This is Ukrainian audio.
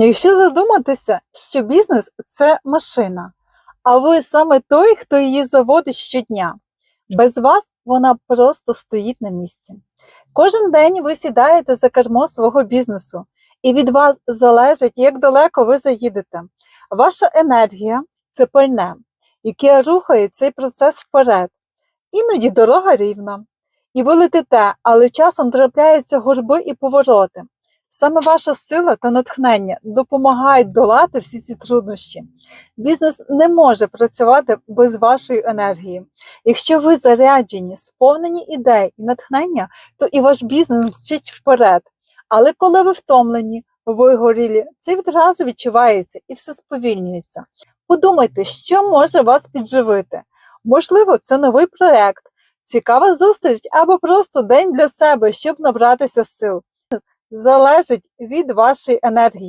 Якщо задуматися, що бізнес це машина, а ви саме той, хто її заводить щодня. Без вас вона просто стоїть на місці. Кожен день ви сідаєте за кермо свого бізнесу, і від вас залежить, як далеко ви заїдете. Ваша енергія це пальне, яке рухає цей процес вперед. Іноді дорога рівна. І ви летите, але часом трапляються горби і повороти. Саме ваша сила та натхнення допомагають долати всі ці труднощі. Бізнес не може працювати без вашої енергії. Якщо ви заряджені, сповнені ідей і натхнення, то і ваш бізнес мчить вперед. Але коли ви втомлені, вигорілі, це відразу відчувається і все сповільнюється. Подумайте, що може вас підживити. Можливо, це новий проект, цікава зустріч або просто день для себе, щоб набратися сил залежить від вашої енергії.